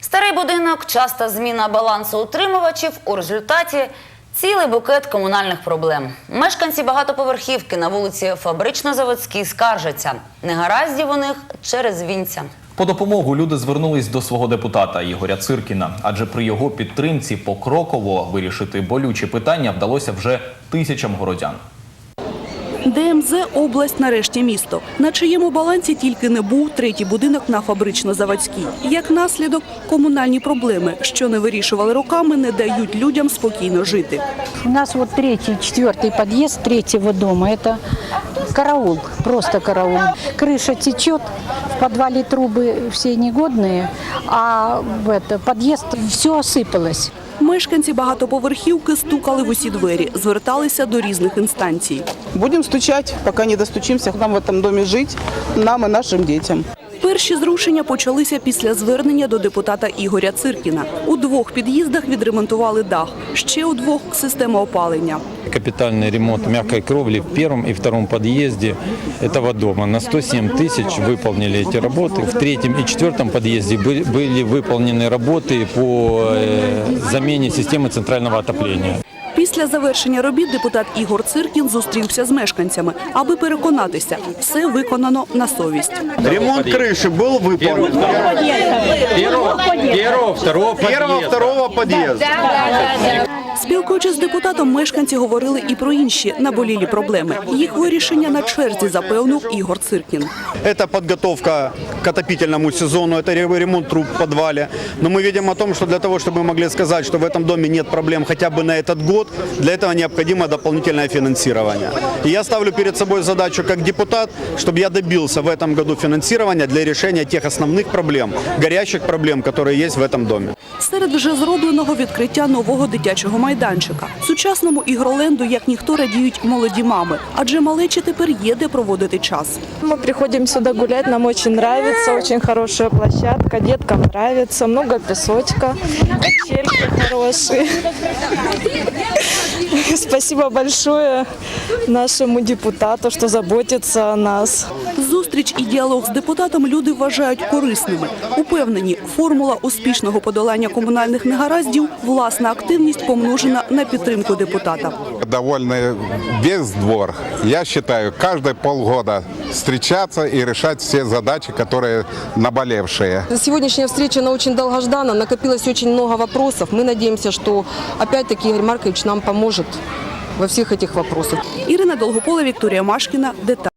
Старий будинок, часта зміна балансу утримувачів. У результаті цілий букет комунальних проблем. Мешканці багатоповерхівки на вулиці Фабрично-Заводській скаржаться. Негараздів у них через вінця. По допомогу люди звернулись до свого депутата Ігоря Циркіна, адже при його підтримці покроково вирішити болючі питання вдалося вже тисячам городян. ДМЗ область нарешті місто. На чиєму балансі тільки не був третій будинок на фабрично-заводській. Як наслідок, комунальні проблеми, що не вирішували роками, не дають людям спокійно жити. У нас вот третий, четвертый подъезд третьего дома. Это караул, просто караул. Крыша течет, в подвале трубы все негодные, а в это, подъезд все осыпалось. Мешканці багатоповерхівки стукали в усі двері, зверталися до різних інстанцій. Будем стучать, пока не достучимся к нам в этом доме жить, нам и нашим детям. Перші зрушення почалися після звернення до депутата Ігоря Циркіна. У двох під'їздах відремонтували дах, ще у двох система опалення. Капитальный ремонт мягкой кровли в первом и втором подъезде этого дома. На 107 тысяч выполнили эти работы. В третьем и четвертом подъезде были, были выполнены работы по э, замене системы центрального отопления. Після завершення робіт депутат Ігор Циркін зустрівся з мешканцями, аби переконатися, все виконано на совість. Ремонт крыши был выполнен. Первого, первого, второго Первого, второго подъезда. Спілкуючись з депутатом, мешканці говорили і про інші наболілі проблеми. Їх вирішення на черзі запевнив Ігор Циркін. Это подготовка к отопительному сезону, это ре- ремонт труб в подвале. Но мы видим о том, что для того, чтобы мы могли сказать, что в этом доме нет проблем хотя бы на этот год, для этого необходимо дополнительное финансирование. И я ставлю перед собой задачу как депутат, чтобы я добился в этом году финансирования для решения тех основных проблем, горящих проблем, которые есть в этом доме. Серед вже зробленого відкриття нового дитячого майданчика. Сучасному ігроленду, як ніхто, радіють молоді мами, адже малечі тепер є де проводити час. Мы приходим сюда гулять, нам очень нравится, очень хорошая площадка, деткам нравится, много песочка, качельки хорошие. Спасибо большое нашему депутату, что заботится о нас Зустріч і діалог з депутатом люди вважають корисними. Упевнені, формула успішного подолання комунальних негараздів – власна активність помножена на підтримку депутата. довольно весь двор. Я считаю, каждые полгода встречаться и решать все задачи, которые наболевшие. Сегодняшняя встреча, она очень долгождана, накопилось очень много вопросов. Мы надеемся, что опять-таки Игорь Маркович нам поможет во всех этих вопросах. Ірина Долгопола, Вікторія Машкіна. Деталі.